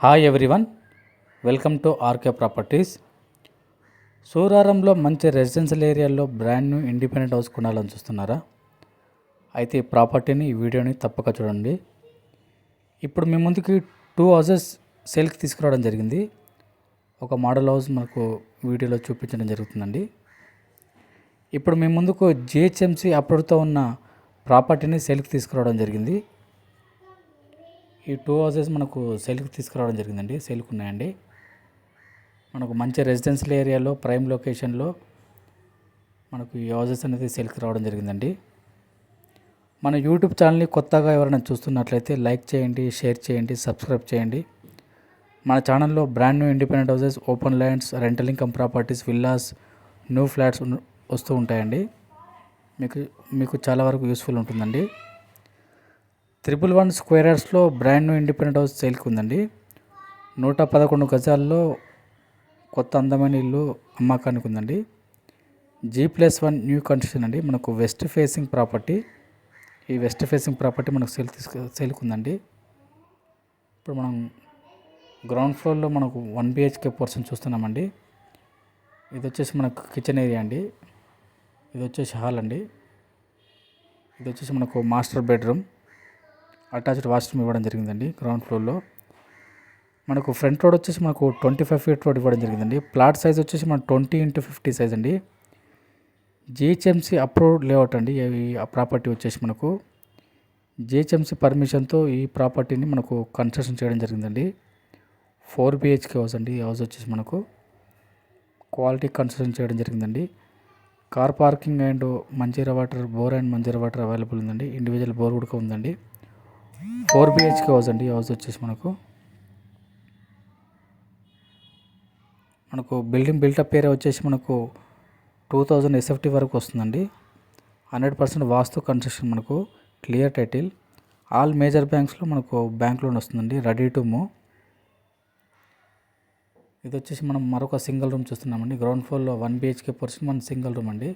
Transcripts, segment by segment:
Hi everyone welcome to RK properties సూరారంలో మంచి residential ఏరియాలో brand new independent house కొనాలని చూస్తున్నారా? అయితే ఈ ప్రాపర్టీని ఈ వీడియోని తప్పక చూడండి. ఇప్పుడు మీ ముందుకి టూ హౌసెస్ సేల్కి తీసుకురావడం జరిగింది. ఒక మోడల్ హౌస్ మనకు వీడియోలో చూపించడం జరుగుతుందండి. ఇప్పుడు మీ ముందుకు జిహెచ్ఎంసీ అప్రూవ్తో ఉన్న ప్రాపర్టీని సేల్కి తీసుకురావడం జరిగింది. ఈ టూ హౌసెస్ మనకు సెల్కి తీసుకురావడం జరిగిందండి. సెల్కి ఉన్నాయండి. మనకు మంచి రెసిడెన్షియల్ ఏరియాలో ప్రైమ్ లొకేషన్లో మనకు ఈ హౌసెస్ అనేది సెల్కి రావడం జరిగిందండి. మన యూట్యూబ్ ఛానల్ని కొత్తగా ఎవరైనా చూస్తున్నట్లయితే లైక్ చేయండి షేర్ చేయండి సబ్స్క్రైబ్ చేయండి. మన ఛానల్లో brand new independent houses open lands rental income properties villas new flats వస్తూ ఉంటాయండి. మీకు మీకు చాలా వరకు యూస్ఫుల్ ఉంటుందండి. Triple one square brand new independent house సేల్కి ఉందండి. నూట పదకొండు గజాల్లో కొత్త అందమైన ఇల్లు అమ్మకానికి ఉందండి. G plus one new construction అండి. మనకు వెస్ట్ ఫేసింగ్ ప్రాపర్టీ. ఈ వెస్ట్ ఫేసింగ్ ప్రాపర్టీ మనకు సేల్ తీసుకు సేల్కి ఉందండి. ఇప్పుడు మనం గ్రౌండ్ ఫ్లోర్లో మనకు వన్ బిహెచ్కే పోర్షన్ చూస్తున్నామండి. ఇది వచ్చేసి మనకు కిచెన్ ఏరియా అండి. ఇది వచ్చేసి హాల్ అండి. ఇది వచ్చేసి మనకు మాస్టర్ బెడ్రూమ్. అటాచ్డ్ వాష్రూమ్ ఇవ్వడం జరిగిందండి గ్రౌండ్ ఫ్లోర్లో మనకు ఫ్రంట్ రోడ్ వచ్చేసి మనకు ట్వంటీ ఫైవ్ ఫీట్ రోడ్ ఇవ్వడం జరిగిందండి. ప్లాట్ సైజ్ వచ్చేసి మన ట్వంటీ ఇంటూ ఫిఫ్టీ సైజ్ అండి. జిహెచ్ఎంసీ అప్రూవ్డ్ లేఅవుట్ అండి ఈ ప్రాపర్టీ వచ్చేసి మనకు. జిహెచ్ఎంసీ పర్మిషన్తో ఈ ప్రాపర్టీని మనకు కన్స్ట్రక్షన్ చేయడం జరిగిందండి. ఫోర్ బిహెచ్కే హౌస్ అండి ఈ హౌస్ వచ్చేసి మనకు. క్వాలిటీ కన్స్ట్రక్షన్ చేయడం జరిగిందండి. Car parking and Manjira water bore and Manjira water available ఉందండి. ఇండివిజువల్ బోర్ కూడా ఉందండి. ఫోర్ బిహెచ్కే హౌస్ అండి. హౌస్ వచ్చేసి మనకు మనకు బిల్డింగ్ బిల్టప్ ఏరియా వచ్చేసి మనకు టూ థౌజండ్ ఎస్ఎఫ్టీ వరకు వస్తుందండి. హండ్రెడ్ పర్సెంట్ వాస్తు కన్స్ట్రక్షన్ మనకు క్లియర్ టైటిల్. ఆల్ మేజర్ బ్యాంక్స్లో మనకు బ్యాంక్ లోన్ వస్తుందండి. Ready to move. ఇది వచ్చేసి మనం మరొక సింగిల్ రూమ్ చూస్తున్నామండి. గ్రౌండ్ ఫ్లోర్లో వన్ బిహెచ్కే పర్సన్ మన సింగిల్ రూమ్ అండి.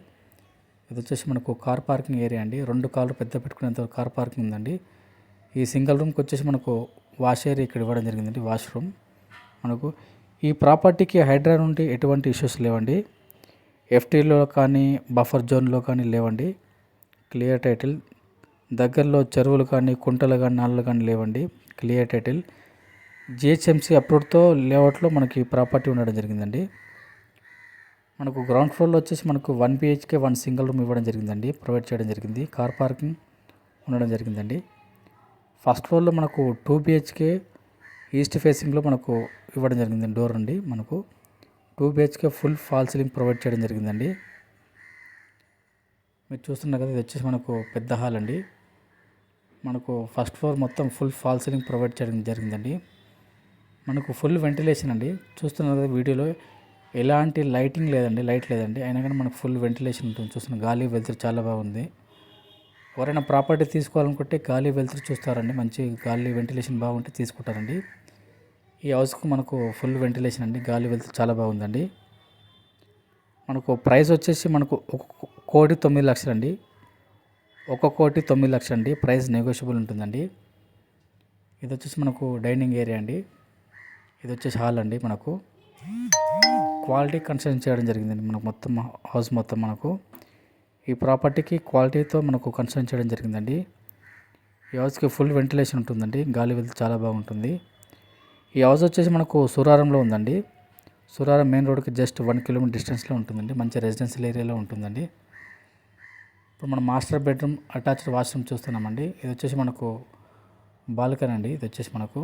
ఇది వచ్చేసి మనకు కార్ పార్కింగ్ ఏరియా అండి. రెండు కార్లు పెద్ద పెట్టుకునేంత కార్ పార్కింగ్ ఉందండి. ఈ సింగిల్ రూమ్కి వచ్చేసి మనకు వాష్ ఏరియా ఇక్కడ ఇవ్వడం జరిగిందండి వాష్రూమ్ మనకు ఈ ప్రాపర్టీకి హైడ్రా నుండి ఎటువంటి ఇష్యూస్ లేవండి. ఎఫ్టీలో కానీ బఫర్ జోన్లో కానీ లేవండి. Clear title. దగ్గరలో చెరువులు కానీ కుంటలు కానీ నాళ్ళు కానీ లేవండి. Clear title. జిహెచ్ఎంసీ అప్రూవ్డ్తో లేఅవుట్లో మనకి ప్రాపర్టీ ఉండడం జరిగిందండి. మనకు గ్రౌండ్ ఫ్లోర్లో వచ్చేసి మనకు one BHK one single room ఇవ్వడం జరిగిందండి. ప్రొవైడ్ చేయడం జరిగింది. కార్ పార్కింగ్ ఉండడం జరిగిందండి. ఫస్ట్ ఫ్లోర్లో మనకు టూ బిహెచ్కే ఈస్ట్ ఫేసింగ్లో మనకు ఇవ్వడం జరిగింది డోర్ అండి మనకు. Two BHK full fall ceiling provide చేయడం జరిగిందండి. మీరు చూస్తున్నారు కదా ఇది వచ్చేసి మనకు పెద్ద హాల్ అండి. మనకు ఫస్ట్ ఫ్లోర్ మొత్తం ఫుల్ ఫాల్ సీలింగ్ ప్రొవైడ్ చేయడం జరిగిందండి. మనకు ఫుల్ వెంటిలేషన్ అండి. చూస్తున్నారు కదా వీడియోలో ఎలాంటి లైటింగ్ లేదండి లైట్ లేదండి. అయినా కానీ మనకు ఫుల్ వెంటిలేషన్ ఉంటుంది. చూస్తున్న గాలి వెలుతురు చాలా బాగుంది. ఎవరైనా ప్రాపర్టీ తీసుకోవాలనుకుంటే గాలి వెలుతురు చూస్తారండి. మంచి గాలి వెంటిలేషన్ బాగుంటే తీసుకుంటారండి. ఈ హౌస్కు మనకు ఫుల్ వెంటిలేషన్ అండి. గాలి వెలుతురు చాలా బాగుందండి. మనకు ప్రైస్ వచ్చేసి మనకు ఒక కోటి తొమ్మిది లక్షలు అండి ఒక కోటి తొమ్మిది లక్షలు అండి ప్రైస్ నెగోషియబుల్ ఉంటుందండి. ఇది వచ్చేసి మనకు డైనింగ్ ఏరియా అండి. ఇది వచ్చేసి హాల్ అండి మనకు. క్వాలిటీ కన్స్ట్రక్షన్ చేయడం జరిగిందండి. మనకు మొత్తం హౌస్ మొత్తం మనకు. ఈ ప్రాపర్టీకి క్వాలిటీతో మనకు కన్సర్న్ చేయడం జరిగిందండి. ఈ హౌస్కి ఫుల్ వెంటిలేషన్ ఉంటుందండి. గాలి వెళ్తే చాలా బాగుంటుంది. ఈ హౌస్ వచ్చేసి మనకు సూరారంలో ఉందండి. సూరారం మెయిన్ రోడ్కి జస్ట్ వన్ కిలోమీటర్ డిస్టెన్స్లో ఉంటుందండి. మంచి రెసిడెన్షియల్ ఏరియాలో ఉంటుందండి. ఇప్పుడు మనం మాస్టర్ బెడ్రూమ్ అటాచ్డ్ వాష్రూమ్ చూస్తున్నామండి. ఇది వచ్చేసి మనకు బాల్కనీ అండి. ఇది వచ్చేసి మనకు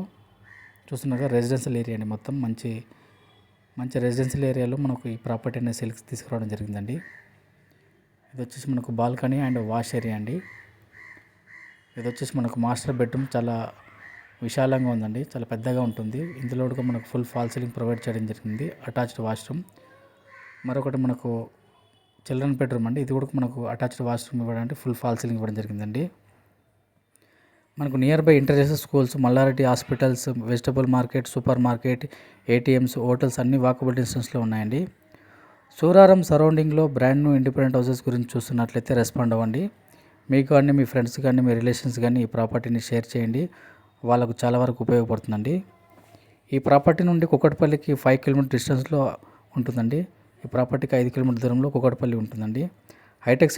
చూస్తున్నారుగా రెసిడెన్షియల్ ఏరియా అండి మొత్తం. మంచి మంచి రెసిడెన్షియల్ ఏరియాలో మనకు ఈ ప్రాపర్టీ అనేది సెల్స్ తీసుకురావడం జరిగిందండి. ఇది వచ్చేసి మనకు బాల్కనీ అండ్ వాష్ ఏరియా అండి. ఇది వచ్చేసి మనకు మాస్టర్ బెడ్రూమ్ చాలా విశాలంగా ఉందండి చాలా పెద్దగా ఉంటుంది. ఇందులో కూడా మనకు ఫుల్ ఫాల్ సీలింగ్ ప్రొవైడ్ చేయడం జరిగింది అటాచ్డ్ వాష్రూమ్. మరొకటి మనకు చిల్డ్రన్ బెడ్రూమ్ అండి ఇది కూడా మనకు అటాచ్డ్ వాష్రూమ్ ఇవ్వడానికి ఫుల్ ఫాల్ సీలింగ్ ఇవ్వడం జరిగిందండి. మనకు nearby international schools Malla Reddy hospitals vegetable market super market ATMs hotels అన్ని వాకబుల్ డిస్టెన్స్లో ఉన్నాయండి. సూరారం సరౌండింగ్లో బ్రాండ్ న్యూ ఇండిపెండెంట్ హౌసెస్ గురించి చూస్తున్నట్లయితే రెస్పాండ్ అవ్వండి. మీకు కానీ మీ ఫ్రెండ్స్ కానీ మీ రిలేషన్స్ కానీ ఈ ప్రాపర్టీని షేర్ చేయండి. వాళ్ళకు చాలా వరకు ఉపయోగపడుతుందండి. ఈ ప్రాపర్టీ నుండి కుకట్పల్లికి ఫైవ్ కిలోమీటర్ డిస్టెన్స్లో ఉంటుందండి. ఈ ప్రాపర్టీకి ఐదు కిలోమీటర్ దూరంలో కుకట్పల్లి ఉంటుందండి. Hitech city